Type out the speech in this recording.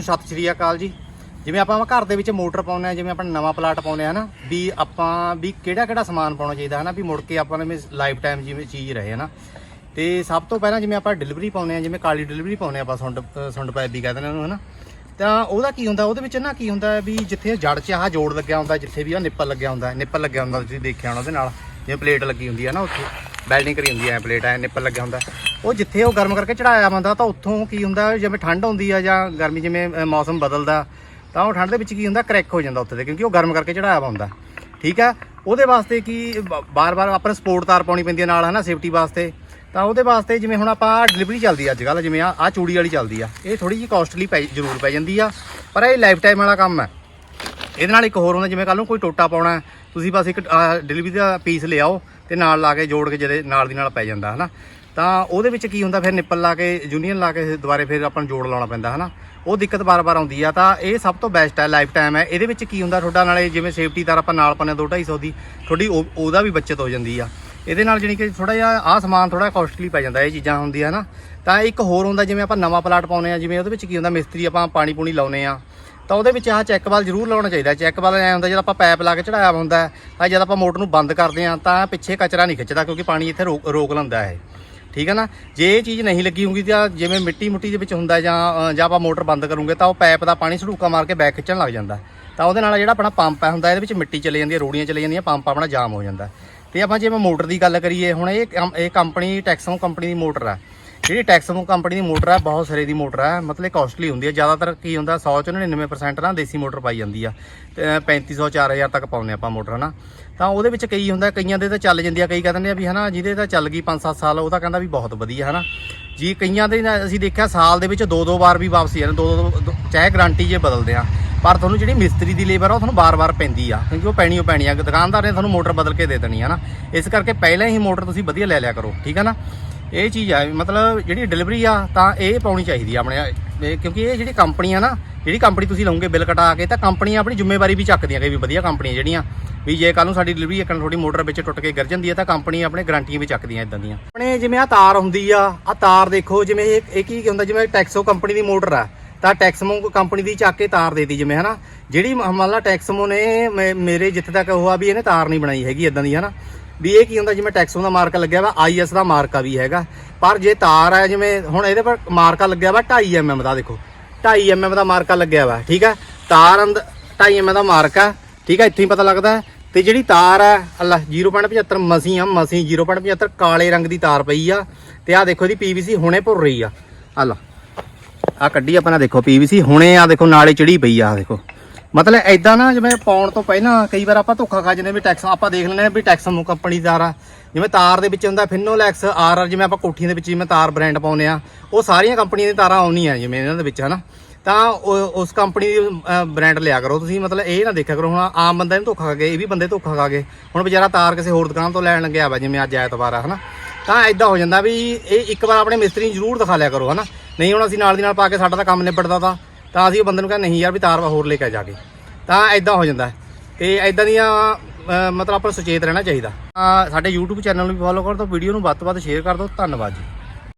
ਸਤਿ ਸ਼੍ਰੀ ਅਕਾਲ ਜੀ। ਜਿਵੇਂ ਆਪਾਂ ਘਰ ਦੇ ਵਿੱਚ ਮੋਟਰ ਪਾਉਂਦੇ ਆ ਜਿਵੇਂ ਆਪਾਂ ਨਵਾਂ ਪਲਾਟ ਪਾਉਂਦੇ ਆ ਨਾ, ਵੀ ਆਪਾਂ, ਵੀ ਕਿਹੜਾ ਕਿਹੜਾ ਸਮਾਨ ਪਾਉਣਾ ਚਾਹੀਦਾ ਹੈ ਨਾ ਵੀ ਮੁੜ ਕੇ ਆਪਾਂ ਨੇ ਲਾਈਫ ਟਾਈਮ ਜਿਵੇਂ ਚੀਜ਼ ਰਹੇ ਹੈ ਨਾ ਤੇ ਸਭ ਤੋਂ ਪਹਿਲਾਂ ਜਿਵੇਂ ਆਪਾਂ ਡਿਲੀਵਰੀ ਪਾਉਂਦੇ ਆ ਜਿਵੇਂ ਕਾਲੀ ਡਿਲੀਵਰੀ ਪਾਉਂਦੇ ਆ ਆਪਾਂ, ਸੁੰਡ ਸੁੰਡ ਪੈਪ ਵੀ ਕਹਿੰਦੇ ਨੇ ਉਹਨੂੰ ਹੈ ਨਾ ਤਾਂ ਉਹਦਾ ਕੀ ਹੁੰਦਾ, ਉਹਦੇ ਵਿੱਚ ਨਾ ਕੀ ਹੁੰਦਾ ਵੀ ਜਿੱਥੇ ਜੜ 'ਚ ਆਹ ਜੋੜ ਲੱਗਿਆ ਹੁੰਦਾ, ਜਿੱਥੇ ਵੀ ਉਹ ਨਿੱਪਲ ਲੱਗਿਆ ਹੁੰਦਾ, ਨਿੱਪਲ ਲੱਗਿਆ ਹੁੰਦਾ ਤੁਸੀਂ ਦੇਖਿਆ ਹੋਣਾ ਉਹਦੇ ਨਾਲ, ਜਿਵੇਂ ਪਲੇਟ ਲੱਗੀ ਹੁੰਦੀ ਹੈ ਨਾ ਉੱਥੇ। ਵੈਲਡਿੰਗ ਕਰੀ ਹੁੰਦੀ ਹੈ ਪਲੇਟ ਐ ਨਿੱਪਲ ਲੱਗਿਆ ਹੁੰਦਾ। ਉਹ ਜਿੱਥੇ ਉਹ ਗਰਮ ਕਰਕੇ ਚੜਾਇਆ ਹੁੰਦਾ ਤਾਂ ਉੱਥੋਂ ਕੀ ਹੁੰਦਾ, ਜਿਵੇਂ ਠੰਡ ਹੁੰਦੀ ਆ ਜਾਂ ਗਰਮੀ ਜਿਵੇਂ ਮੌਸਮ ਬਦਲਦਾ, ਤਾਂ ਉਹ ਠੰਡ ਦੇ ਵਿੱਚ ਕੀ ਹੁੰਦਾ ਕਰੈਕ ਹੋ ਜਾਂਦਾ ਉੱਥੇ ਦੇ ਕਿਉਂਕਿ ਉਹ ਗਰਮ ਕਰਕੇ ਚੜਾਇਆ ਵਾ ਹੁੰਦਾ। ਠੀਕ ਹੈ ਉਹਦੇ ਵਾਸਤੇ ਕੀ ਬਾਰ-ਬਾਰ ਆਪਾਂ ਸਪੋਰਟ ਤਾਰ ਪਾਉਣੀ ਪੈਂਦੀ ਹੈ ਨਾਲ, ਹਨਾ ਸੇਫਟੀ ਵਾਸਤੇ। ਤਾਂ ਉਹਦੇ ਵਾਸਤੇ ਜਿਵੇਂ ਹੁਣ ਆਪਾਂ ਡਿਲੀਵਰੀ ਚੱਲਦੀ ਆ ਅੱਜ ਕੱਲ ਜਿਵੇਂ ਆ ਆ ਚੂੜੀ ਵਾਲੀ ਚੱਲਦੀ ਆ, ਇਹ ਥੋੜੀ ਜਿਹੀ ਕਾਸਟਲੀ ਪੈ, ਜ਼ਰੂਰ ਪੈ ਜਾਂਦੀ ਆ, ਪਰ ਇਹ ਲਾਈਫ ਟਾਈਮ ਵਾਲਾ ਕੰਮ ਹੈ ਇਹਦੇ ਨਾਲ ਇੱਕ ਹੋਰ ਹੁੰਦਾ, ਜਿਵੇਂ ਕੱਲ ਨੂੰ ਕੋਈ ਟੋਟਾ ਪਾਉਣਾ, ਤੁਸੀਂ ਬਸ ਇੱਕ ਡਿਲੀਵਰੀ ਦਾ ਪੀਸ ਲਿਆਓ ਤੇ ਨਾਲ ਲਾ ਕੇ ਜੋੜ ਕੇ ਜਿਹਦੇ ਨਾਲ ਦੀ ਨਾਲ ਪੈ ਜਾਂਦਾ, ਹਨਾ? ਤਾਂ ਉਹਦੇ ਵਿੱਚ ਕੀ ਹੁੰਦਾ, ਫਿਰ ਨਿੱਪਲ ਲਾ ਕੇ ਯੂਨੀਅਨ ਲਾ ਕੇ ਦੁਬਾਰੇ ਫਿਰ ਆਪਾਂ ਨੂੰ ਜੋੜ ਲਾਉਣਾ ਪੈਂਦਾ, ਹਨਾ? ਉਹ ਦਿੱਕਤ ਬਾਰ-ਬਾਰ ਆਉਂਦੀ ਆ, ਤਾਂ ਇਹ ਸਭ ਤੋਂ ਬੈਸਟ ਹੈ ਲਾਈਫ ਟਾਈਮ ਹੈ ਇਹਦੇ ਵਿੱਚ ਕੀ ਹੁੰਦਾ, ਤੁਹਾਡਾ ਨਾਲੇ ਜਿਵੇਂ ਸੇਫਟੀ ਤਾਰ ਆਪਾਂ ਨਾਲ ਪਾਉਂਦੇ ਹਾਂ 2-250 ਦੀ ਥੋੜੀ ਉਹਦਾ ਵੀ ਬਚਤ ਹੋ ਜਾਂਦੀ ਆ। ਇਹਦੇ ਨਾਲ ਜਾਣੀ ਕਿ ਥੋੜਾ ਜਿਹਾ ਆਹ ਸਮਾਨ ਥੋੜਾ ਕਾਸਟਲੀ ਪੈ ਜਾਂਦਾ, ਇਹ ਚੀਜ਼ਾਂ ਹੁੰਦੀਆਂ ਨਾ ਤਾਂ ਇੱਕ ਹੋਰ ਹੁੰਦਾ, ਜਿਵੇਂ ਆਪਾਂ ਨਵਾਂ ਪਲਾਟ ਪਾਉਨੇ ਆ, ਜਿਵੇਂ ਉਹਦੇ ਵਿੱਚ ਕੀ ਹੁੰਦਾ, ਮਿਸਤਰੀ ਆਪਾਂ ਪਾਣੀ ਪੂਣੀ ਲਾਉਨੇ ਆ। ਤਾਂ ਉਹਦੇ ਵਿੱਚ ਆਹ ਚੈੱਕ ਵਾਲ ਜ਼ਰੂਰ ਲਾਉਣਾ ਚਾਹੀਦਾ। ਚੈੱਕ ਵਾਲ ਐ ਹੁੰਦਾ, ਜਦ ਆਪਾਂ ਪੈਪ ਲਾ ਕੇ ਚੜਾਇਆ ਹੁੰਦਾ ਤਾਂ ਜਦ ਆਪਾਂ ਮੋਟਰ ਨੂੰ ਬੰਦ ਕਰਦੇ ਆ ਤਾਂ ਪਿੱਛੇ ਕਚਰਾ ਨਹੀਂ ਖਿੱਚਦਾ, ਕਿਉਂਕਿ ਪਾਣੀ ਇੱਥੇ ਰੋਕ ਰੋਕ ਲੈਂਦਾ ਹੈ। ਠੀਕ ਹੈ ਨਾ? ਜੇ ਇਹ ਚੀਜ਼ ਨਹੀਂ ਲੱਗੀ ਹੋਊਗੀ ਤਾਂ ਜਿਵੇਂ ਮਿੱਟੀ ਮੁੱਟੀ ਦੇ ਵਿੱਚ ਹੁੰਦਾ ਜਾਂ ਜਾਂ ਆਪਾਂ ਮੋਟਰ ਬੰਦ ਕਰੂਗੇ, ਤਾਂ ਉਹ ਪੈਪ ਦਾ ਪਾਣੀ ਸੜੂਕਾ ਮਾਰ ਕੇ ਬੈਕ ਖਿੱਚਣ ਲੱਗ ਜਾਂਦਾ। ਤਾਂ ਉਹਦੇ ਨਾਲ ਜਿਹੜਾ ਆਪਣਾ ਪੰਪ ਹੈ ਹੁੰਦਾ, ਇਹਦੇ ਵਿੱਚ ਮਿੱਟੀ ਚਲੇ ਜਾਂਦੀ ਹੈ, ਰੋੜੀਆਂ ਚਲੇ ਜਾਂਦੀਆਂ ਪੰਪ ਆਪਣਾ ਜਾਮ ਹੋ ਜਾਂਦਾ। ਤੇ ਆਪਾਂ ਜਿਵੇਂ ਮੋਟਰ ਦੀ ਗੱਲ ਕਰੀਏ, ਹੁਣ ਇਹ ਕੰਮ- ਇਹ ਕੰਪਨੀ ਟੈਕਸੋਂ ਕੰਪਨੀ ਦੀ ਮੋਟਰ ਹੈ ਜਿਹੜੀ ਟੈਕਸਮੋ ਕੰਪਨੀ ਦੀ ਮੋਟਰ ਹੈ ਬਹੁਤ ਸਾਰੇ ਦੀ ਮੋਟਰ ਹੈ ਮਤਲਬ ਕਾਸਟਲੀ ਹੁੰਦੀ ਹੈ ਜ਼ਿਆਦਾਤਰ ਕੀ ਹੁੰਦਾ 100 ਚ 99% ਨਾ ਦੇਸੀ ਮੋਟਰ ਪਾਈ ਜਾਂਦੀ ਆ। ਤੇ 3500 4000 ਤੱਕ ਪਾਉਂਦੇ ਆਪਾਂ ਮੋਟਰ, ਹਨਾ? ਤਾਂ ਉਹਦੇ ਵਿੱਚ ਕਈ ਹੁੰਦਾ, ਕਈਆਂ ਦੇ ਤਾਂ ਚੱਲ ਜਾਂਦੀ ਆ, ਕਈ ਕਹਿੰਦੇ ਨੇ ਵੀ, ਹਨਾ, ਜਿਹਦੇ ਤਾਂ ਚੱਲ ਗਈ 5-7 ਸਾਲ, ਉਹ ਤਾਂ ਕਹਿੰਦਾ ਵੀ ਬਹੁਤ ਵਧੀਆ, ਹਨਾ? ਜੀ, ਕਈਆਂ ਦੇ ਅਸੀਂ ਦੇਖਿਆ ਸਾਲ ਦੇ ਵਿੱਚ ਦੋ ਦੋ ਵਾਰ ਵੀ ਵਾਪਸੀ ਆ ਦੋ ਦੋ ਦੋ- ਚਾਹੇ ਗਾਰੰਟੀ ਜੇ ਬਦਲਦੇ ਆ, ਪਰ ਤੁਹਾਨੂੰ ਜਿਹੜੀ ਮਿਸਤਰੀ ਦੀ ਲੇਬਰ ਆ, ਉਹ ਤੁਹਾਨੂੰ ਬਾਰ-ਬਾਰ ਪੈਂਦੀ ਆ, ਕਿਉਂਕਿ ਉਹ ਪੈਣੀ ਉਹ ਪੈਣੀ ਆ। ਦੁਕਾਨਦਾਰ ਨੇ ਤੁਹਾਨੂੰ ਮੋਟਰ ਬਦਲ ਕੇ ਦੇ ਦੇਣੀ ਆ ਨਾ ਇਸ ਕਰਕੇ ਪਹਿਲਾਂ ਹੀ ਮੋਟਰ ਤੁਸੀਂ ਵਧੀਆ ਲੈ ਲਿਆ ਕਰੋ, ਠੀਕ ਆ ਨਾ? ਇਹ ਚੀਜ਼ ਆ, ਮਤਲਬ ਜਿਹੜੀ ਡਿਲੀਵਰੀ ਆ, ਤਾਂ ਇਹ ਪਾਉਣੀ ਚਾਹੀਦੀ ਆ ਆਪਣੇ ਕਿਉਂਕਿ ਇਹ ਜਿਹੜੀ ਕੰਪਨੀ ਆ ਨਾ, ਜਿਹੜੀ ਕੰਪਨੀ ਤੁਸੀਂ ਲਓਗੇ ਬਿੱਲ ਕਟਾ ਕੇ, ਤਾਂ ਕੰਪਨੀਆਂ ਆਪਣੀ ਜ਼ਿੰਮੇਵਾਰੀ ਵੀ ਚੱਕਦੀਆਂ ਕਈ ਵੀ ਵਧੀਆ ਕੰਪਨੀਆਂ ਜਿਹੜੀਆਂ, ਵੀ ਜੇ ਕੱਲ ਨੂੰ ਸਾਡੀ ਡਿਲੀਵਰੀ ਇੱਕ ਥੋੜੀ ਮੋਟਰ ਵਿੱਚ ਟੁੱਟ ਕੇ ਗਿਰ ਜਾਂਦੀ ਹੈ ਤਾਂ ਕੰਪਨੀ ਆਪਣੇ ਗਾਰੰਟੀਆਂ ਵੀ ਚੱਕਦੀਆਂ ਇਦਾਂ ਦੀਆਂ। ਆਪਣੇ ਜਿਵੇਂ ਆ ਤਾਰ ਹੁੰਦੀ ਆ ਆ ਤਾਰ ਦੇਖੋ, ਜਿਵੇਂ ਇਹ ਇਹ ਕੀ ਹੁੰਦਾ, ਜਿਵੇਂ ਟੈਕਸੋ ਕੰਪਨੀ ਦੀ ਮੋਟਰ ਆ, ਤਾਂ ਟੈਕਸਮੋ ਕੰਪਨੀ ਦੀ ਚੱਕ ਕੇ ਤਾਰ ਦੇਤੀ ਜਿਵੇਂ, ਹਨਾ? ਜਿਹੜੀ ਮੰਨ ਲਾ ਟੈਕਸਮੋ ਨੇ ਮੇ- ਮੇਰੇ ਜਿੱਥੇ ਤੱਕ ਉਹ ਆ ਵੀ ਇਹਨੇ ਤਾਰ ਨਹੀਂ ਬਣਾਈ ਹੈਗੀ ਇਦਾਂ ਦੀ, ਹਨਾ? ਵੀ ਇਹ ਕੀ ਹੁੰਦਾ, ਜਿਵੇਂ ਟੈਕਸੋ ਦਾ ਮਾਰਕਾ ਲੱਗਿਆ ਵਾ ਆਈਐਸ ਦਾ ਮਾਰਕਾ ਵੀ ਹੈਗਾ। ਪਰ ਜੇ ਤਾਰ ਹੈ ਜਿਵੇਂ ਹੁਣ ਇਹਦੇ ਪਰ ਮਾਰਕਾ ਲੱਗਿਆ ਵਾ 2.5 ਐਮਐਮ ਦਾ, ਦੇਖੋ। 2.5 ਐਮਐਮ ਦਾ ਮਾਰਕਾ ਲੱਗਿਆ ਵਾ, ਠੀਕ ਹੈ ਤਾਰ ਅੰਦਰ 2.5 ਐਮਐਮ ਦਾ ਮਾਰਕਾ, ਠੀਕ ਆ? ਇੱਥੇ ਹੀ ਪਤਾ ਲੱਗਦਾ ਤੇ ਜਿਹੜੀ ਤਾਰ ਹੈ ਅੱਲਾ 0.75 ਮਸੀ ਆ ਮਸੀਂ 0.75 ਕਾਲੇ ਰੰਗ ਦੀ ਤਾਰ ਪਈ ਆ। ਤੇ ਆ ਦੇਖੋ ਇਹਦੀ ਪੀਵੀਸੀ ਹੁਣੇ ਭੁਰ ਰਹੀ ਆ। ਅੱਲਾ ਆ ਕੱਢੀ ਆਪਣਾ, ਦੇਖੋ ਪੀਵੀਸੀ ਹੁਣੇ ਆ, ਦੇਖੋ, ਨਾਲੇ ਚੜੀ ਪਈ ਆ, ਆਹ ਦੇਖੋ। ਮਤਲਬ ਐਦਾਂ ਨਾ, ਜਿਵੇਂ ਪਾਉਣ ਤੋਂ ਪਹਿਲਾਂ ਕਈ ਵਾਰ ਆਪਾਂ ਧੋਖਾ ਖਾ ਜਾਂਦੇ ਵੀ ਟੈਕਸ ਆਪਾਂ ਦੇਖ ਲੈਂਦੇ ਆ ਵੀ ਟੈਕਸ ਨੂੰ ਕੰਪਨੀ ਦਾ ਆ ਜਿਵੇਂ ਤਾਰ ਦੇ ਵਿੱਚ ਹੁੰਦਾ ਫਿਨੋਲੈਕਸ ਆਰ ਆਰ ਜਿਵੇਂ ਆਪਾਂ ਕੋਠੀਆਂ ਦੇ ਵਿੱਚ ਜਿਵੇਂ ਤਾਰ ਬ੍ਰਾਂਡ ਪਾਉਂਦੇ ਆ ਉਹ ਸਾਰੀਆਂ ਕੰਪਨੀਆਂ ਦੀਆਂ ਤਾਰਾਂ ਆਉਣੀਆਂ ਜਿਵੇਂ ਇਹਨਾਂ ਦੇ ਵਿੱਚ, ਹਨਾ? ਤਾਂ ਉਸ ਕੰਪਨੀ ਦੀ ਬ੍ਰਾਂਡ ਲਿਆ ਕਰੋ ਤੁਸੀਂ, ਮਤਲਬ ਇਹ ਨਾ ਦੇਖਿਆ ਕਰੋ, ਹੁਣ ਆਮ ਬੰਦਾ ਇਹਨੂੰ ਧੋਖਾ ਖਾ ਗਏ, ਇਹ ਵੀ ਬੰਦੇ ਧੋਖਾ ਖਾ ਗਏ। ਹੁਣ ਵਿਚਾਰਾ ਤਾਰ ਕਿਸੇ ਹੋਰ ਦੁਕਾਨ ਤੋਂ ਲੈਣ ਲੱਗਿਆ ਵਾ, ਜਿਵੇਂ ਅੱਜ ਐਤਵਾਰ ਆ, ਹਨਾ? ਤਾਂ ਐਦਾਂ ਹੋ ਜਾਂਦਾ ਵੀ ਇਹ ਇੱਕ ਵਾਰ ਆਪਣੇ ਮਿਸਤਰੀ ਨੂੰ ਜ਼ਰੂਰ ਦਿਖਾ ਲਿਆ ਕਰੋ, ਹਨਾ? ਨਹੀਂ ਹੁਣ ਅਸੀਂ ਨਾਲ ਦੀ ਨਾਲ ਪਾ ਕੇ ਸਾਡਾ ਤਾਂ ਕੰਮ ਨਿਬੜਦਾ ਤਾਂ। ਤਾਂ ਅਸੀਂ ਉਹ ਬੰਦੇ ਨੂੰ ਕਹਿੰਦੇ ਨਹੀਂ ਯਾਰ ਵੀ ਤਾਰ ਹੋਰ ਲੈ ਕੇ ਜਾ ਕੇ ਤਾਂ ਐਦਾਂ ਹੋ ਜਾਂਦਾ ਹੈ। ਤੇ ਐਦਾਂ ਦੀਆਂ ਮਤਲਬ ਆਪਾਂ ਨੂੰ ਸੁਚੇਤ ਰਹਿਣਾ ਚਾਹੀਦਾ। ਤਾਂ ਸਾਡੇ YouTube ਚੈਨਲ ਨੂੰ ਵੀ ਫੋਲੋ ਕਰ, ਤਾਂ ਵੀਡੀਓ ਨੂੰ ਵੱਧ ਤੋਂ ਵੱਧ ਸ਼ੇਅਰ ਕਰ ਦਿਓ। ਧੰਨਵਾਦ ਜੀ।